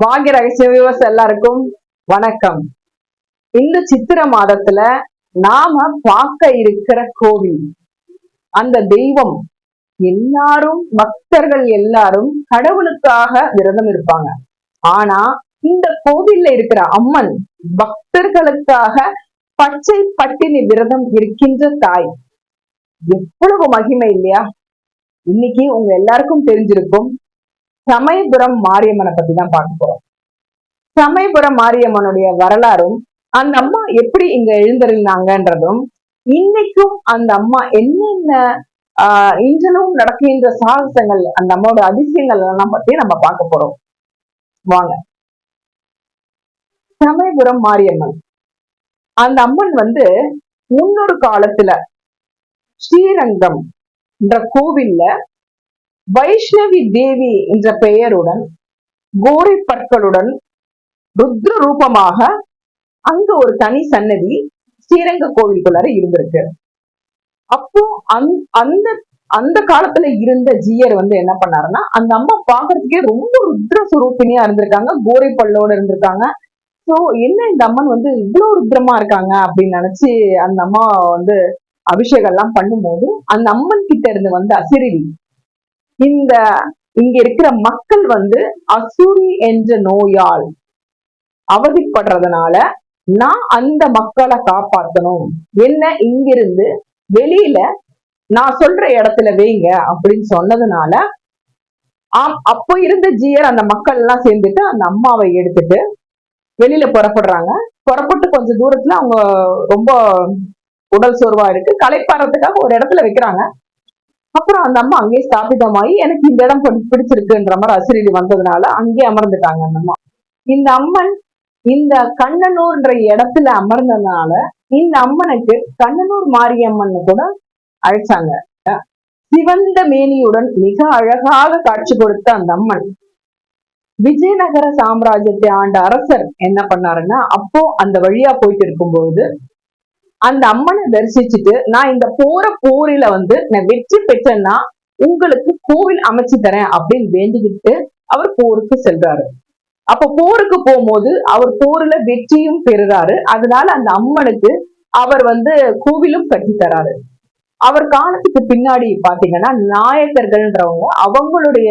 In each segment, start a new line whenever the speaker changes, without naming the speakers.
பாக்ய ரகசிய வியூவர்ஸ் எல்லாருக்கும் வணக்கம். இந்த சித்திர மாதத்துல நாம பார்க்க இருக்கிற கோவில் அந்த தெய்வம் எல்லாரும் பக்தர்கள் எல்லாரும் கடவுளுக்காக விரதம் இருப்பாங்க. ஆனா இந்த கோவில்ல இருக்கிற அம்மன் பக்தர்களுக்காக பச்சை பட்டினி விரதம் இருக்கின்ற தாய். எவ்வளவு மகிமை இல்லையா? இன்னைக்கு உங்க எல்லாருக்கும் தெரிஞ்சிருக்கும் சமயபுரம் மாரியம்மனை பத்தி தான் பார்க்க போறோம். சமயபுரம் மாரியம்மனுடைய வரலாறும் அந்த அம்மா எப்படி இங்க எழுந்திருந்தாங்கன்றதும் இன்னைக்கும் அந்த அம்மா என்னென்ன ஆஹ் இன்றளவும் நடக்கின்ற சாகசங்கள் அந்த அம்மாவோட அதிசயங்கள் எல்லாம் பத்தி நம்ம பார்க்க போறோம். வாங்க. சமயபுரம் மாரியம்மன். அந்த அம்மன் வந்து முன்னொரு காலத்துல ஸ்ரீரங்கம் என்ற கோவில்ல வைஷ்ணவி தேவி என்ற பெயருடன் கோரி பற்களுடன் ருத்ர ரூபமாக அங்க ஒரு தனி சன்னதி ஸ்ரீரங்க கோவிலுக்குள்ளார இருந்திருக்கு. அப்போ அந் அந்த அந்த காலத்துல இருந்த ஜீயர் வந்து என்ன பண்ணாருன்னா அந்த அம்மா பாக்குறதுக்கே ரொம்ப ருத்ர சுரூபினியா இருந்திருக்காங்க கோரை பல்லோட இருந்திருக்காங்க. சோ என்ன இந்த அம்மன் வந்து இவ்வளவு ருத்ரமா இருக்காங்க அப்படின்னு நினைச்சு அந்த அம்மா வந்து அபிஷேகம் எல்லாம் பண்ணும்போது அந்த அம்மன் கிட்ட இருந்து வந்து அசிரிடி இந்த இங்க இருக்கிற மக்கள் வந்து அசுரி என்ற நோயால் அவதிப்படுறதுனால நான் அந்த மக்களை காப்பாத்தணும். என்ன இங்கிருந்து வெளியில நான் சொல்ற இடத்துல வைங்க அப்படின்னு சொன்னதுனால ஆம் அப்போ இருந்த ஜியர் அந்த மக்கள் எல்லாம் சேர்ந்துட்டு அந்த அம்மாவை எடுத்துட்டு வெளியில புறப்படுறாங்க. புறப்பட்டு கொஞ்சம் தூரத்துல அவங்க ரொம்ப உடல் சோர்வா இருக்கு. களைப்பாறதுக்காக ஒரு இடத்துல வைக்கிறாங்க. அப்புறம் அந்த அம்மா அங்கேயே ஸ்தாபிதமாயி எனக்கு இந்த இடம் பிடிச்சிருக்குன்ற மாதிரி அசிரிடி வந்ததுனால அங்கேயே அமர்ந்துட்டாங்க அந்த அம்மா. இந்த அம்மன் இந்த கண்ணனூர்ன்ற இடத்துல அமர்ந்ததுனால இந்த அம்மனுக்கு கண்ணனூர் மாரியம்மன் கூட அழைச்சாங்க. சிவந்த மேனியுடன் மிக அழகாக காட்சி கொடுத்த அந்த அம்மன். விஜயநகர சாம்ராஜ்யத்தை ஆண்ட அரசர் என்ன பண்ணாருன்னா அப்போ அந்த வழியா போயிட்டு இருக்கும்போது அந்த அம்மனை தரிசிச்சுட்டு நான் இந்த போற போரில வந்து நான் வெற்றி பெற்றேன்னா உங்களுக்கு கோவில் அமைச்சு தரேன் அப்படின்னு வேண்டிக்கிட்டு அவர் போருக்கு செல்றாரு. அப்ப போருக்கு போகும்போது அவர் போர்ல வெற்றியும் பெறுறாரு. அதனால அந்த அம்மனுக்கு அவர் வந்து கோவிலும் கட்டி தராரு. அவர் காலத்துக்கு பின்னாடி பாத்தீங்கன்னா நாயக்கர்கள்ன்றவங்க அவங்களுடைய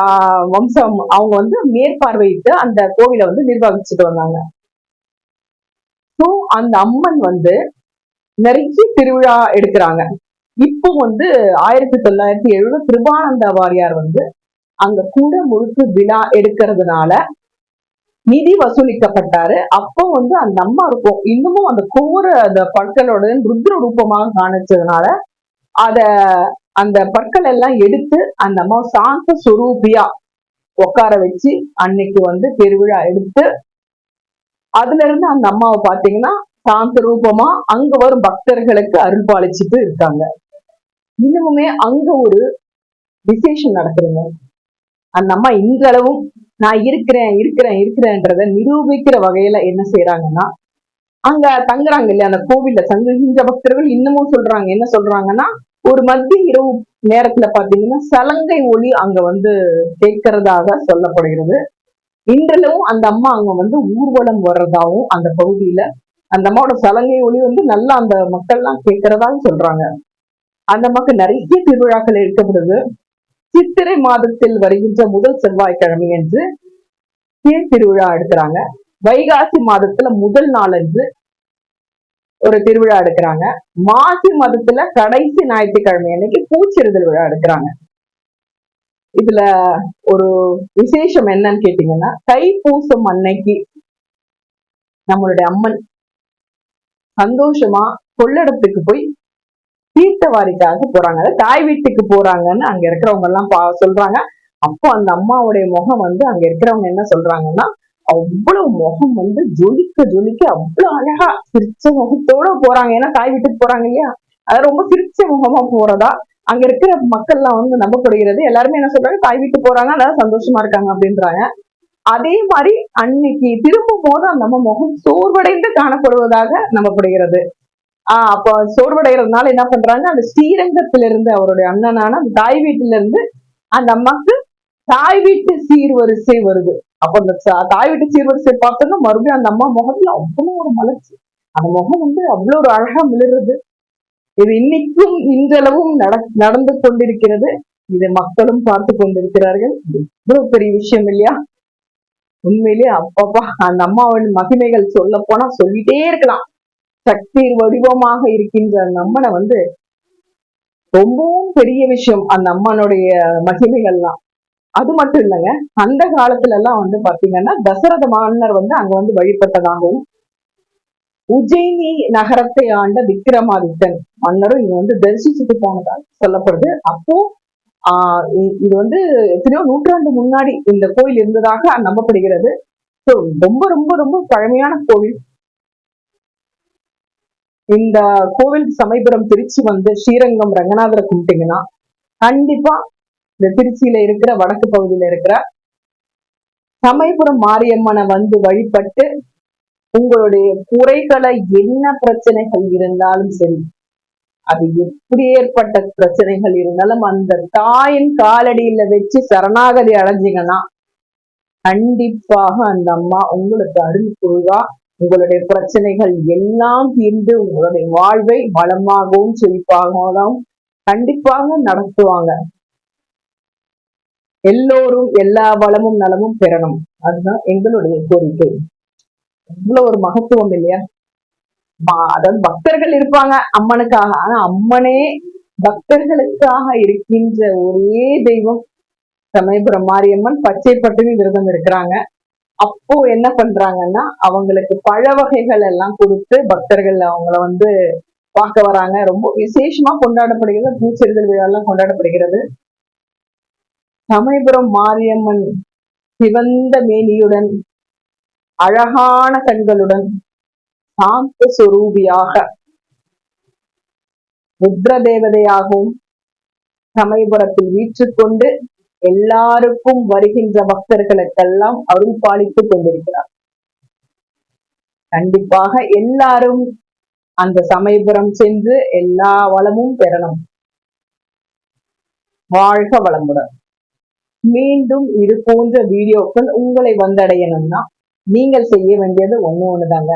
ஆஹ் வம்சம் அவங்க வந்து மேற்பார்வையிட்டு அந்த கோவிலை வந்து நிர்வகிச்சுட்டு வந்தாங்க. ஸோ அந்த அம்மன் வந்து நிறைய திருவிழா எடுக்கிறாங்க. இப்போ வந்து ஆயிரத்தி தொள்ளாயிரத்தி எழுபது திருவானந்த வாரியார் வந்து அங்க கூட முழுக்கு விழா எடுக்கிறதுனால நிதி வசூலிக்கப்பட்டாரு. அப்போ வந்து அந்த அம்மா இருக்கும். இன்னமும் அந்த கோர அந்த பற்களோட ருத்ர ரூபமாக காணிச்சதுனால அத அந்த பற்கள் எல்லாம் எடுத்து அந்த அம்மா சாந்த சுரூபியா உட்கார வச்சு அன்னைக்கு வந்து திருவிழா எடுத்து அதுல இருந்து அந்த அம்மாவை பாத்தீங்கன்னா சாந்த ரூபமா அங்க வரும் பக்தர்களுக்கு அருள் பாலிச்சுட்டு இருக்காங்க. இன்னமுமே அங்க ஒரு விசேஷம் நடக்குதுங்க. அந்த அம்மா இன்றளவும் நான் இருக்கிறேன் இருக்கிறேன் இருக்கிறேன்றத நிரூபிக்கிற வகையில என்ன செய்யறாங்கன்னா அங்க தங்குறாங்க இல்லையா அந்த கோவில்ல தங்குகின்ற பக்தர்கள் இன்னமும் சொல்றாங்க. என்ன சொல்றாங்கன்னா ஒரு மத்திய இரவு நேரத்துல பாத்தீங்கன்னா சலங்கை ஒளி அங்க வந்து கேட்கறதாக சொல்லப்படுகிறது. இன்றளவும் அந்த அம்மா அங்க வந்து ஊர்வலம் வர்றதாவும் அந்த பகுதியில அந்த அம்மாவோட சலங்கை ஒளி வந்து நல்லா அந்த மக்கள்லாம் கேட்கறதாக சொல்றாங்க. அந்த அம்மாக்கு நிறைய திருவிழாக்கள் எடுக்கப்படுது. சித்திரை மாதத்தில் வருகின்ற முதல் செவ்வாய்க்கிழமை என்று தேர் திருவிழா எடுக்கிறாங்க. வைகாசி மாதத்துல முதல் நாள் என்று ஒரு திருவிழா எடுக்கிறாங்க. மாசி மாதத்துல கடைசி ஞாயிற்றுக்கிழமை அன்னைக்கு பூச்சிறுதல் விழா எடுக்கிறாங்க. இதுல ஒரு விசேஷம் என்னன்னு கேட்டீங்கன்னா தைப்பூசம் அன்னைக்கு நம்மளுடைய அம்மன் சந்தோஷமா கொள்ளடத்துக்கு போய் தீர்த்தவாரிக்காக போறாங்க. அதாவது தாய் வீட்டுக்கு போறாங்கன்னு அங்க இருக்கிறவங்க எல்லாம் பா சொல்றாங்க. அப்போ அந்த அம்மாவுடைய முகம் வந்து அங்க இருக்கிறவங்க என்ன சொல்றாங்கன்னா அவ்வளவு முகம் வந்து ஜொலிக்க ஜொலிக்க அவ்வளவு அழகா சிரிச்ச முகத்தோட போறாங்க. ஏன்னா தாய் வீட்டுக்கு போறாங்க இல்லையா? அது ரொம்ப சிரிச்ச முகமா போறதா? அங்க இருக்கிற மக்கள்லாம் வந்து நம்பப்படுகிறது. எல்லாருமே என்ன சொல்றாங்க தாய் வீட்டுக்கு போறாங்க அதாவது சந்தோஷமா இருக்காங்க அப்படின்றாங்க. அதே மாதிரி அன்னைக்கு திரும்பும் போது அந்த அம்மா முகம் சோர்வடைந்து காணப்படுவதாக நம்பப்படுகிறது. ஆஹ் அப்போ சோர்வடைகிறதுனால என்ன பண்றாங்க அந்த ஸ்ரீரங்கத்திலிருந்து அவருடைய அண்ணனான அந்த தாய் வீட்டுல இருந்து அந்த அம்மாக்கு தாய் வீட்டு சீர்வரிசை வருது. அப்ப அந்த தாய் வீட்டு சீர்வரிசை பார்த்தோம்னா மறுபடியும் அந்த அம்மா முகத்துல அவ்வளவு ஒரு மலர்ச்சி. அந்த முகம் வந்து அவ்வளவு ஒரு அழகா மிளறது இது இன்னைக்கும் இன்றளவும் நட- நடந்து கொண்டிருக்கிறது. இதை மக்களும் பார்த்து கொண்டிருக்கிறார்கள். இவ்வளவு பெரிய விஷயம் இல்லையா? உண்மையிலேயே அப்பப்பா அந்த அம்மாவின் மகிமைகள் சொல்ல போனா சொல்லிட்டே இருக்கலாம். சக்தி வடிவமாக இருக்கின்ற நம்மனை வந்து ரொம்பவும் பெரிய விஷயம் அந்த அம்மனுடைய மகிமைகள்லாம். அது மட்டும் இல்லைங்க அந்த காலத்துல எல்லாம் வந்து பாத்தீங்கன்னா தசரத மன்னர் வந்து அங்க வந்து வழிபட்டதாகவும் உஜயினி நகரத்தை ஆண்ட விக்ரமாதித்தன் மன்னரும் இங்க வந்து தரிசிச்சுட்டு போனதா சொல்லப்படுது. அப்போ ஆஹ் இது வந்து எத்தனையோ நூற்றாண்டு முன்னாடி இந்த கோயில் இருந்ததாக நம்பப்படுகிறது. ரொம்ப ரொம்ப ரொம்ப பழமையான கோவில். இந்த கோவில் சமயபுரம் திருச்சி வந்து ஸ்ரீரங்கம் ரங்கநாதரை கும்பிட்டீங்கன்னா கண்டிப்பா இந்த திருச்சியில இருக்கிற வடக்கு பகுதியில இருக்கிற சமயபுரம் மாரியம்மனை வந்து வழிபட்டு உங்களுடைய குறைகளை என்ன பிரச்சனைகள் இருந்தாலும் சரி அது எப்படி ஏற்பட்ட பிரச்சனைகள் இருந்தாலும் அந்த தாயின் காலடியில வச்சு சரணாகதி அடைஞ்சீங்கன்னா கண்டிப்பாக அந்த அம்மா உங்களுக்கு அருள் புரிவா. உங்களுடைய பிரச்சனைகள் எல்லாம் தீர்ந்து உங்களுடைய வாழ்வை வளமாகவும் செழிப்பாகவும் கண்டிப்பாக நடத்துவாங்க. எல்லோரும் எல்லா வளமும் நலமும் பெறணும். அதுதான் எங்களுடைய கோரிக்கை. இவ்வளவு ஒரு மகத்துவம் இல்லையா? அதாவது பக்தர்கள் இருப்பாங்க அம்மனுக்காக. ஆனா அம்மனே பக்தர்களுக்காக இருக்கின்ற ஒரே தெய்வம். சமயபுரம் மாரியம்மன் பச்சை பட்டினி விரதம் இருக்கிறாங்க. அப்போ என்ன பண்றாங்கன்னா அவங்களுக்கு பழ வகைகள் எல்லாம் கொடுத்து பக்தர்கள் அவங்கள வந்து பார்க்க வராங்க. ரொம்ப விசேஷமா கொண்டாடப்படுகிறது பூச்செறிதல் விழா எல்லாம் கொண்டாடப்படுகிறது. சமயபுரம் மாரியம்மன் சிவந்த மேனியுடன் அழகான கண்களுடன் சாந்த சுரூபியாக ருத்ர தேவதையாகவும் சமயபுரத்தில் வீற்றுக்கொண்டு எல்லாருக்கும் வருகின்ற பக்தர்களுக்கெல்லாம் அருள்பாலித்துக் கொண்டிருக்கிறார். கண்டிப்பாக எல்லாரும் அந்த சமயபுரம் சென்று எல்லா வளமும் பெறணும். வாழ்க வளமுடன். மீண்டும் இது போன்ற வீடியோக்கள் உங்களை வந்தடையணும்னா நீங்கள் செய்ய வேண்டியது ஒண்ணு ஒண்ணுதாங்க.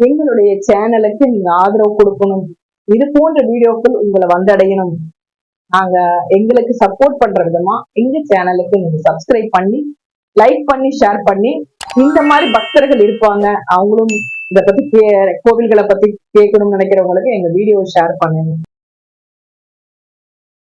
எங்களுடைய சேனலுக்கு நீங்க ஆதரவு கொடுக்கணும். இது போன்ற வீடியோக்கள் உங்களை வந்தடையணும். நாங்க எங்களுக்கு சப்போர்ட் பண்ற விதமா எங்க சேனலுக்கு நீங்க சப்ஸ்கிரைப் பண்ணி லைக் பண்ணி ஷேர் பண்ணி இந்த மாதிரி பக்தர்கள் இருப்பாங்க. அவங்களும் இதை பத்தி கே- கோவில்களை பத்தி கேட்கணும்னு நினைக்கிறவங்களுக்கு எங்க வீடியோ ஷேர் பண்ணுங்க.